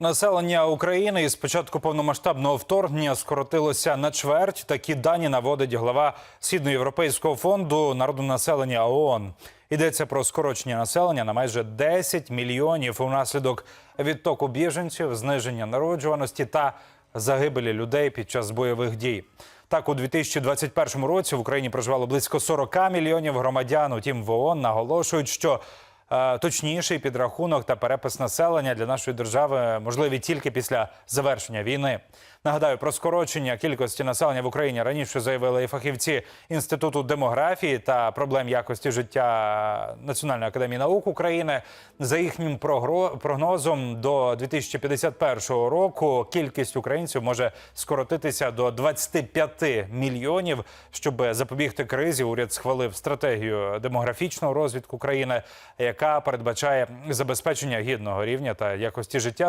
Населення України із початку повномасштабного вторгнення скоротилося на чверть. Такі дані наводить глава Східноєвропейського фонду народонаселення ООН. Йдеться про скорочення населення на майже 10 мільйонів унаслідок відтоку біженців, зниження народжуваності та загибелі людей під час бойових дій. Так, у 2021 році в Україні проживало близько 40 мільйонів громадян. Утім, в ООН наголошують, що Точніший підрахунок та перепис населення для нашої держави можливі тільки після завершення війни. Нагадаю, про скорочення кількості населення в Україні раніше заявили і фахівці інституту демографії та проблем якості життя Національної академії наук України. За їхнім прогнозом, до 2051 року кількість українців може скоротитися до 25 мільйонів. Щоб запобігти кризі, уряд схвалив стратегію демографічного розвитку країни, яка передбачає забезпечення гідного рівня та якості життя